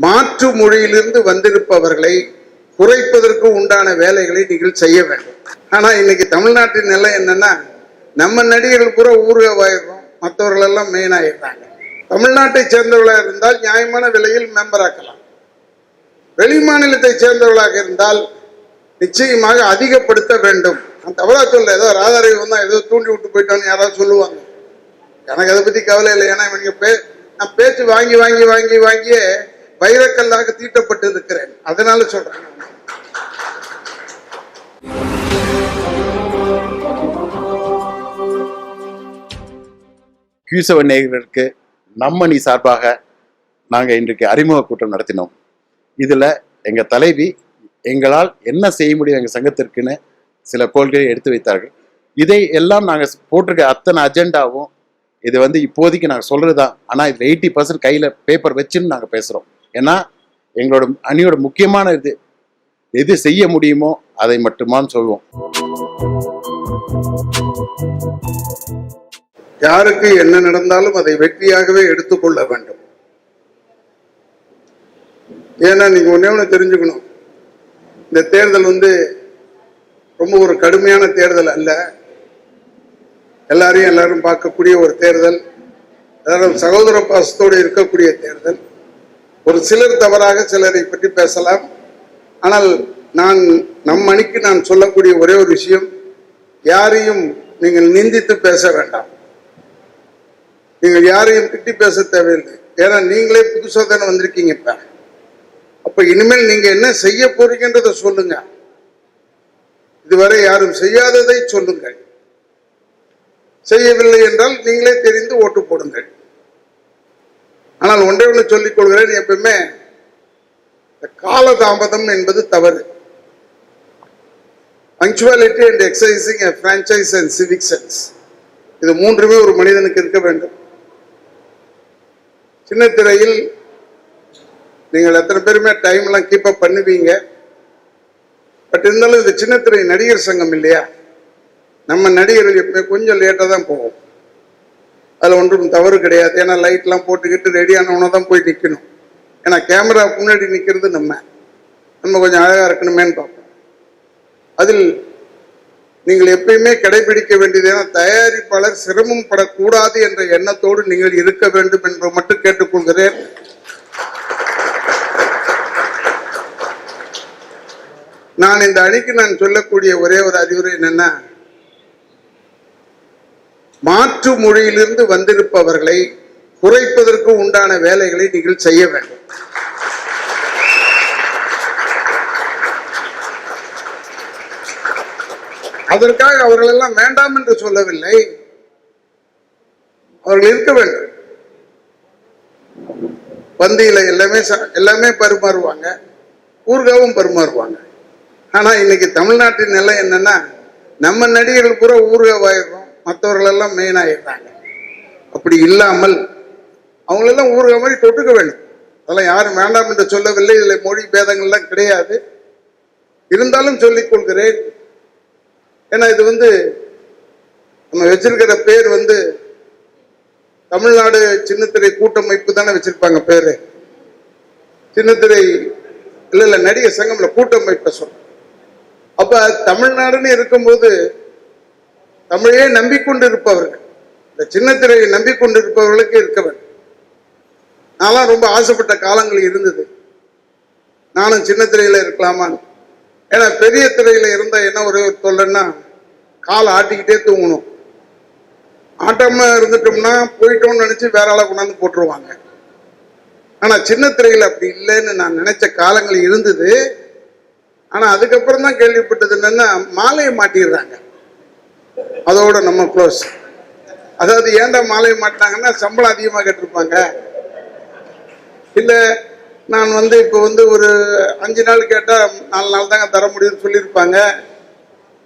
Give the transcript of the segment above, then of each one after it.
மாற்று மொழியிலிருந்து வந்திருப்பவர்களை குறைப்பதற்கு உண்டான வேலைகளை நீங்கள் செய்ய வேண்டும். ஆனா இன்னைக்கு தமிழ்நாட்டின் நிலை என்னன்னா நம்ம நடிகர்கள் பூரா ஊர்கவாயிடுறோம் மற்றவர்கள் எல்லாம் மெயின் ஆயிடுறாங்க தமிழ்நாட்டை சேர்ந்தவர்களாக இருந்தால் நியாயமான விலையில் மெம்பர் ஆக்கலாம். வெளி மாநிலத்தை சேர்ந்தவர்களாக இருந்தால் நிச்சயமாக அதிகப்படுத்த வேண்டும். நான் தவறா சொல்ல ஏதோ ராதாரவி வந்தா ஏதோ தூண்டி விட்டு போயிட்டான்னு யாராவது சொல்லுவாங்க. எனக்கு அதை பத்தி கவலை இல்லை. ஏன்னா இவங்க பே நான் பேச்சு வாங்கி வாங்கி வாங்கி வாங்கியே வைரக்கல்லாக தீட்டப்பட்டு இருக்கிறேன் அதனால சொல்றேன். கியூசவ நேயர்களுக்கு நம்ம நீ சார்பாக நாங்கள் இன்றைக்கு அறிமுக கூட்டம் நடத்தினோம். இதில் எங்கள் தலைவி எங்களால் என்ன செய்ய முடியும் எங்கள் சங்கத்திற்குன்னு சில கோள்களை எடுத்து வைத்தார்கள். இதை எல்லாம் நாங்கள் போட்டிருக்க அத்தனை அஜெண்டாவும் இது வந்து இப்போதைக்கு நாங்கள் சொல்கிறது தான் ஆனால் இதில் எயிட்டி பர்சன்ட் கையில் பேப்பர் வச்சுன்னு நாங்கள் பேசுகிறோம் ஏன்னா எங்களோட அணியோட முக்கியமான இது எது செய்ய முடியுமோ அதை மட்டுமான்னு சொல்லுவோம் யாருக்கு என்ன நடந்தாலும் அதை வெற்றியாகவே எடுத்துக்கொள்ள வேண்டும். ஏன்னா நீங்க ஒன்னே ஒண்ணு தெரிஞ்சுக்கணும். இந்த தேர்தல் வந்து ரொம்ப ஒரு கடுமையான தேர்தல் அல்ல. எல்லாரையும் எல்லாரும் பார்க்கக்கூடிய ஒரு தேர்தல். எல்லாரும் சகோதர பாசத்தோடு இருக்கக்கூடிய தேர்தல். ஒரு சிலர் தவறாக சிலரை பற்றி பேசலாம். ஆனால் நான் நம் அணிக்கு நான் சொல்லக்கூடிய ஒரே ஒரு விஷயம் யாரையும் நீங்கள் நிந்தித்து பேச வேண்டாம். நீங்கள் யாரையும் திட்டி பேச தேவையில்லை. ஏன்னா நீங்களே புதுசாக தானே வந்திருக்கீங்க இப்ப. அப்ப இனிமேல் நீங்க என்ன செய்ய போறீங்கன்றத சொல்லுங்க. இதுவரை யாரும் செய்யாததை சொல்லுங்கள். செய்யவில்லை என்றால் நீங்களே தெரிந்து ஓட்டு போடுங்கள். ஆனால் ஒன்றே ஒன்று சொல்லிக் கொள்கிறேன் எப்பவுமே காலதாமதம் என்பது தவறு. Punctuality and exercising franchise and civic sense இது மூன்றுமே ஒரு மனிதனுக்கு இருக்க வேண்டும். சின்ன திரையில் நீங்கள் எத்தனை பேருமே டைம் எல்லாம் கீப் அப் பண்ணுவீங்க. பட் இருந்தாலும் இது சின்ன திரை நடிகர் சங்கம் இல்லையா? நம்ம நடிகர்கள் எப்பவுமே கொஞ்சம் லேட்டாக தான் போவோம். அதில் ஒன்றும் தவறு கிடையாது. ஏன்னா லைட்லாம் போட்டுக்கிட்டு ரெடியானவன தான் போய் நிற்கணும் ஏன்னா கேமரா முன்னாடி நிற்கிறது நம்ம. நம்ம கொஞ்சம் அழகாக இருக்கணுமேன்னு பார்ப்போம். அதில் நீங்கள் எப்பயுமே கடைபிடிக்க வேண்டியது ஏன்னா தயாரிப்பாளர் சிரமம் படக்கூடாது என்ற எண்ணத்தோடு நீங்கள் இருக்க வேண்டும் என்று மட்டும் கேட்டுக்கொள்கிறேன். நான் இந்த அணிக்கு நான் சொல்லக்கூடிய ஒரே ஒரு அறிவுரை என்னன்னா மாற்று மொழியிலிருந்து வந்திருப்பவர்களை குறைப்பதற்கு உண்டான வேலைகளை நீங்கள் செய்ய வேண்டும். அதற்காக அவர்கள் எல்லாம் வேண்டாம் என்று சொல்லவில்லை. அவர்கள் இருக்க வேண்டும். பந்தியில எல்லாமே எல்லாமே பரிமாறுவாங்க. ஊர்காவும் பரிமாறுவாங்க. ஆனா இன்னைக்கு தமிழ்நாட்டின் நிலை என்னன்னா நம்ம நடிகர்கள் பூரா ஊர்காவாயிடுறோம் மற்றவர்களெல்லாம் மெயின் ஆகிடுறாங்க அப்படி இல்லாமல் அவங்களெல்லாம் ஊருக மாதிரி தொட்டுக்க வேண்டும். அதெல்லாம் யாரும் வேண்டாம் என்று சொல்லவில்லை. இதில் மொழி பேதங்கள்லாம் கிடையாது. இருந்தாலும் சொல்லிக் கொள்கிறேன். ஏன்னா இது வந்து நம்ம வச்சிருக்கிற பேர் வந்து தமிழ்நாடு சின்னத்திரை கூட்டமைப்பு தானே வச்சிருப்பாங்க பேரு. சின்னத்திரை இல்லை இல்லை நடிகர் சங்கம்ல கூட்டமைப்பை சொல்றேன் அப்ப தமிழ்நாடுன்னு இருக்கும்போது தமிழையே நம்பிக்கொண்டு இருப்பவர்கள் இந்த சின்னத்திரையை நம்பிக்கொண்டு இருப்பவர்களுக்கு நான்லாம் ரொம்ப ஆசைப்பட்ட காலங்கள் இருந்தது. நானும் சின்ன திரையில இருக்கலாமான்னு ஏன்னா பெரிய திரையில இருந்தா என்ன ஒரு தொல்லைன்னா காலை ஆட்டிக்கிட்டே தூங்கணும். ஆட்டாம இருந்துட்டோம்னா போயிட்டோம்னு நினைச்சு வேற ஆளை கொண்டாந்து போட்டுருவாங்க. ஆனா சின்ன திரையில அப்படி இல்லைன்னு நான் நினைச்ச காலங்கள் இருந்தது. ஆனா அதுக்கப்புறம் தான் கேள்விப்பட்டது என்னன்னா மாலையை மாட்டிடுறாங்க. அதோட நம்ம க்ளோஸ் அதாவது ஏன்டா மாலையை மாட்டினாங்கன்னா சம்பளம் அதிகமாக கேட்டிருப்பாங்க. இல்ல நான் வந்து இப்போ வந்து ஒரு அஞ்சு நாள் கேட்டா நாலு நாள் தாங்க தர முடியும்னு சொல்லியிருப்பாங்க.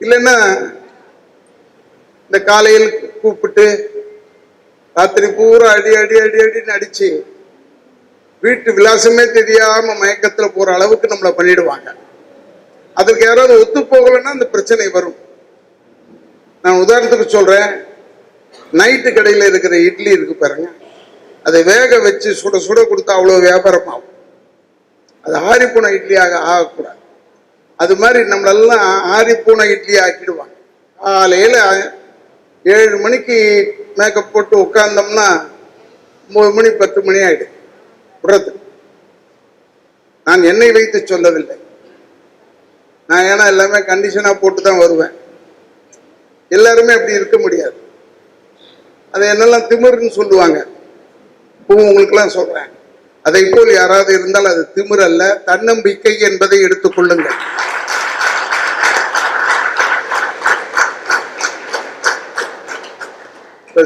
இல்லைன்னா இந்த காலையில் கூப்பிட்டு ராத்திரி பூரா அடி அடி அடி அடின்னு அடிச்சு வீட்டு விலாசமே தெரியாம மயக்கத்துல போற அளவுக்கு நம்மளை பண்ணிடுவாங்க. அதுக்கு யாராவது ஒத்து போகலைன்னா அந்த பிரச்சனை வரும். நான் உதாரணத்துக்கு சொல்றேன். நைட்டு கடையில் இருக்கிற இட்லி இருக்கு பாருங்க. அதை வேக வச்சு சுட சுட கொடுத்தா அவ்வளோ வியாபாரம் ஆகும் அது ஆரிப்பூனை இட்லியாக ஆகக்கூடாது. அது மாதிரி நம்மளெல்லாம் ஆரிப்பூனை இட்லி ஆக்கிடுவாங்க. காலையில் ஏழு மணிக்கு மேக்கப் போட்டு உட்காந்தோம்னா ஒம்பது மணி பத்து மணி ஆகிடும் விடுறது. நான் என்னை வைத்து சொல்லவில்லை. நான் ஏன்னா எல்லாமே கண்டிஷனாக போட்டு தான் வருவேன். எல்லாருமே அப்படி இருக்க முடியாது. அதை என்னெல்லாம் திமிருன்னு சொல்லுவாங்க. இப்போ உங்களுக்கெல்லாம் சொல்றேன். அதை போல் யாராவது இருந்தால் அது திமிர் அல்ல தன்னம்பிக்கை என்பதை எடுத்துக்கொள்ளுங்கள்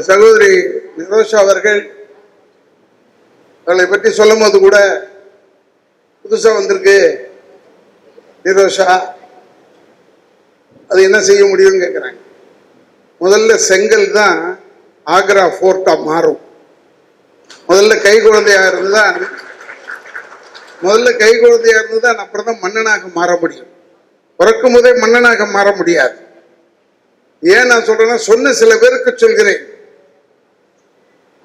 சகோதரி நிரோஷா அவர்கள் அவளை பற்றி சொல்லும் போது கூட புதுசா வந்திருக்கு. நிரோஷா அது என்ன செய்ய முடியும்னு கேட்குறாங்க முதல்ல செங்கல் தான் ஆக்ரா ஃபோர்ட்டா மாறும். முதல்ல கை குழந்தையா இருந்துதான் முதல்ல கை குழந்தையா இருந்துதான் அப்புறம் தான் மன்னனாக மாற முடியும். பிறக்கும் போதே மன்னனாக மாற முடியாது. ஏன் நான் சொல்றேன்னா சொன்ன சில பேருக்கு சொல்கிறேன்.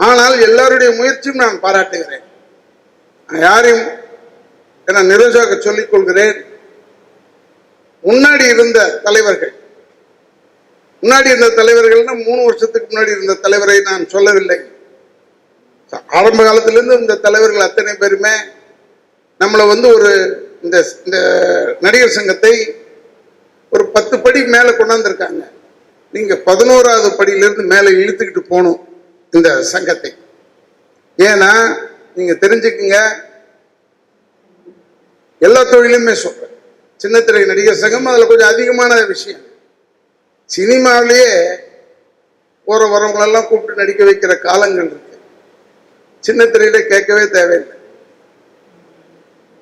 ஆனால் எல்லாருடைய முயற்சியும் நான் பாராட்டுகிறேன். நான் யாரையும் என நிரோஜாக சொல்லிக் கொள்கிறேன். முன்னாடி இருந்த தலைவர்கள் முன்னாடி இருந்த தலைவர்கள்னா மூணு வருஷத்துக்கு முன்னாடி இருந்த தலைவரை நான் சொல்லவில்லை. ஆரம்ப காலத்திலிருந்து இந்த தலைவர்கள் அத்தனை பேருமே நம்மளை வந்து ஒரு இந்த இந்த நடிகர் சங்கத்தை ஒரு பத்து படி மேலே கொண்டாந்துருக்காங்க. நீங்கள் பதினோராவது படியிலிருந்து மேலே இழுத்துக்கிட்டு போகணும் இந்த சங்கத்தை. ஏன்னா நீங்கள் தெரிஞ்சுக்குங்க எல்லா தொழிலுமே சொல்கிறேன் சின்னத்திரை நடிகர் சங்கம் அதில் கொஞ்சம் அதிகமான விஷயம். சினிமாவிலேயே போற வரவங்களெல்லாம் கூப்பிட்டு நடிக்க வைக்கிற காலங்கள் இருக்கு. சின்ன திரையில கேட்கவே தேவையில்லை.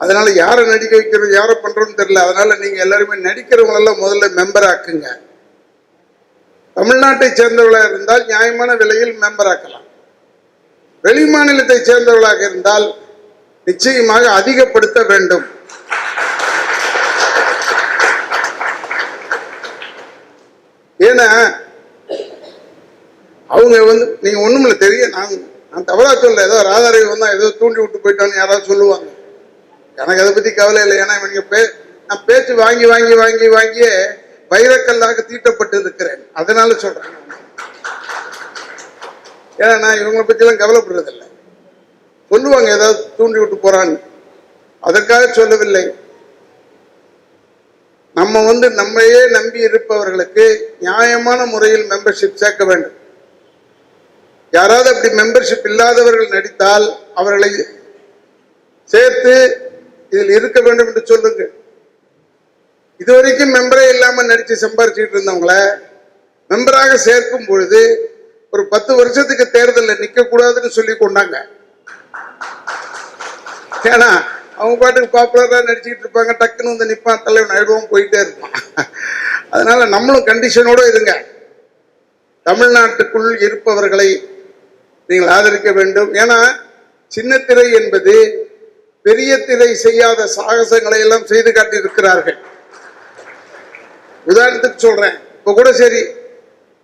அதனால யாரை நடிக்க வைக்கிறது யாரை பண்றோம்னு தெரியல. அதனால நீங்க எல்லாருமே நடிக்கிறவங்களெல்லாம் முதல்ல மெம்பர் ஆக்குங்க. தமிழ்நாட்டை சேர்ந்தவர்களாக இருந்தால் நியாயமான விலையில் மெம்பர் ஆக்கலாம். வெளி மாநிலத்தை சேர்ந்தவர்களாக இருந்தால் நிச்சயமாக அதிகப்படுத்த வேண்டும். ஏன்னா அவங்க வந்து நீங்க ஒண்ணும் இல்லை நான் நான் தவறா சொல்ல ஏதோ ராதாரவி வந்தா ஏதோ தூண்டி விட்டு போயிட்டான்னு யாராவது சொல்லுவாங்க. எனக்கு அதை பத்தி கவலை இல்லை. ஏன்னா இவனுக்கு பே நான் பேச்சு வாங்கி வாங்கி வாங்கி வாங்கியே வைரக்கல்லாக தீட்டப்பட்டு இருக்கிறேன் அதனால சொல்றேன். ஏன்னா நான் இவங்களை பற்றிலாம் கவலைப்படுறதில்லை. சொல்லுவாங்க ஏதாவது தூண்டி விட்டு போறான்னு. அதற்காக சொல்லவில்லை. நம்ம வந்து நம்மையே நம்பி இருப்பவர்களுக்கு நியாயமான முறையில் மெம்பர்ஷிப் சேர்க்க வேண்டும். யாராவது அப்படி மெம்பர்ஷிப் இல்லாதவர்கள் நடித்தால் அவர்களை சேர்த்து இதில் இருக்க வேண்டும் என்று சொல்லுங்கள். இதுவரைக்கும் மெம்பரே இல்லாமல் நடித்து சம்பாரிச்சுட்டு இருந்தவங்கள மெம்பராக சேர்க்கும் பொழுது ஒரு பத்து வருஷத்துக்கு தேர்தலில் நிற்கக்கூடாதுன்னு சொல்லி கொண்டாங்க. ஏன்னா அவங்க பாட்டுக்கு பாப்புலராக நடிச்சுக்கிட்டு இருப்பாங்க டக்குன்னு வந்து நிற்பான் தலைவன் ஆயிடுவோம் போயிட்டே இருப்பான். அதனால நம்மளும் கண்டிஷனோட இருங்க. தமிழ்நாட்டுக்குள் இருப்பவர்களை நீங்கள் ஆதரிக்க வேண்டும். ஏன்னா சின்ன திரை என்பது பெரிய திரை செய்யாத சாகசங்களை எல்லாம் செய்து காட்டியிருக்கிறார்கள். உதாரணத்துக்கு சொல்றேன். இப்போ கூட சரி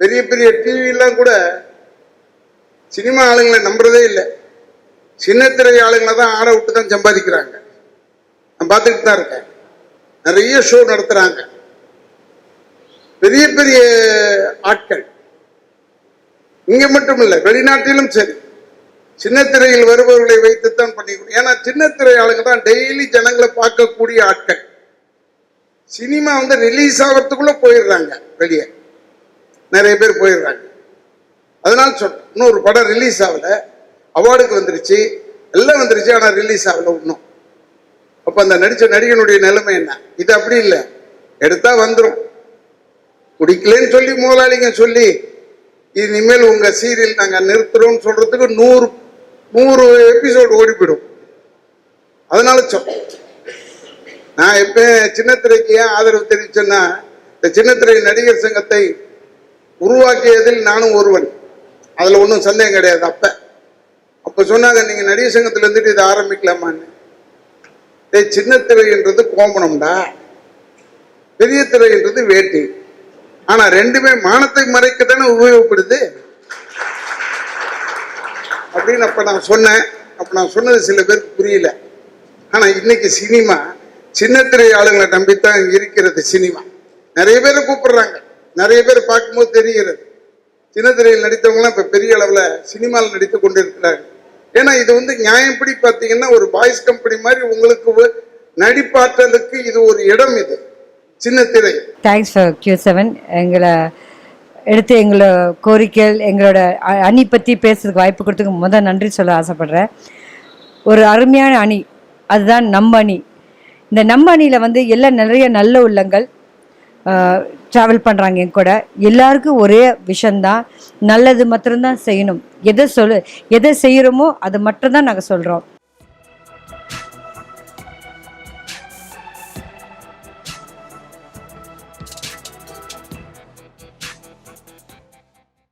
பெரிய பெரிய டிவிலாம் கூட சினிமா ஆளுங்களை நம்புறதே இல்லை. சின்னத்திரை ஆளுங்களை தான் ஆட விட்டு தான் சம்பாதிக்கிறாங்க. நான் பார்த்துக்கிட்டு தான் இருக்கேன். நிறைய ஷோ நடத்துறாங்க. பெரிய பெரிய ஆட்கள். இங்க மட்டும் இல்லை வெளிநாட்டிலும் சரி. சின்ன திரையில் வருபவர்களை வைத்துத்தான் பண்ணிக்கணும் ஏன்னா சின்னத்திரை ஆளுங்க தான் டெய்லி ஜனங்களை பார்க்கக்கூடிய ஆட்கள். சினிமா வந்து ரிலீஸ் ஆகிறதுக்குள்ள போயிடுறாங்க வெளியே. நிறைய பேர் போயிடுறாங்க. அதனால இன்னும் இன்னொரு படம் ரிலீஸ் ஆகல. அவார்டுக்கு வந்துருச்சு. எல்லாம் வந்துருச்சு ஆனால் ரிலீஸ் ஆகல இன்னும். அப்ப அந்த நடிச்ச நடிகனுடைய நிலைமை என்ன? இது அப்படி இல்லை. எடுத்தா வந்துடும் பிடிக்கலன்னு சொல்லி முதலாளிங்க சொல்லி இனிமேல் உங்க சீரியல் நாங்க நிறுத்துறோம்னு சொல்றதுக்கு நூறு நூறு எபிசோடு ஓடி போயிடும் அதனால சொல்றேன் நான் எப்ப சின்னத்திரைக்கு ஏன் ஆதரவு தெரிவிச்சேன்னா இந்த சின்னத்திரை நடிகர் சங்கத்தை உருவாக்கியதில் நானும் ஒருவன். அதுல ஒன்றும் சந்தேகம் கிடையாது அப்ப. அப்ப சொன்னாங்க நீங்க நடிகர் சங்கத்துல இருந்துட்டு இதை ஆரம்பிக்கலாமான்னு. டேய் சின்ன திரைன்றது கோமணம்டா. பெரிய திரைன்றது வேட்டி. ஆனா ரெண்டுமே மானத்தை மறைக்க தானே உபயோகப்படுது. அப்படின்னு அப்ப நான் சொன்னேன். அப்ப நான் சொன்னது சில பேருக்கு புரியல. ஆனா இன்னைக்கு சினிமா சின்ன திரை ஆளுங்களை நம்பித்தான் இருக்கிறது சினிமா. நிறைய பேர் கூப்பிடுறாங்க. நிறைய பேர் பார்க்கும்போது தெரிகிறது. சின்ன திரையில் நடித்தவங்களாம் இப்ப பெரிய அளவில் சினிமாவில் நடித்து கொண்டிருக்கிறாங்க ஏன்னா இது வந்து நியாயப்படி பார்த்தீங்கன்னா ஒரு பாய்ஸ் கம்பெனி மாதிரி உங்களுக்கு நடிப்பாற்றலுக்கு இது ஒரு இடம் இது. சின்ன திரை. தேங்க்ஸ் ஃபார் கியூ செவன் எங்களை எடுத்து எங்களோட கோரிக்கைகள் எங்களோட அணி பற்றி பேசுறதுக்கு வாய்ப்பு கொடுத்துக்கு முதல் நன்றி சொல்ல ஆசைப்படுறேன். ஒரு அருமையான அணி. அதுதான் நம்ம அணி. இந்த நம்ம அணியில் வந்து எல்லாம் நிறைய நல்ல உள்ளங்கள். ட்ராவல் பண்ணுறாங்க என் கூட. எல்லாருக்கும் ஒரே விஷயந்தான் நல்லது மட்டும்தான் செய்யணும். எதை சொல்லு எதை செய்கிறோமோ அது மட்டும்தான் நாங்கள் சொல்கிறோம்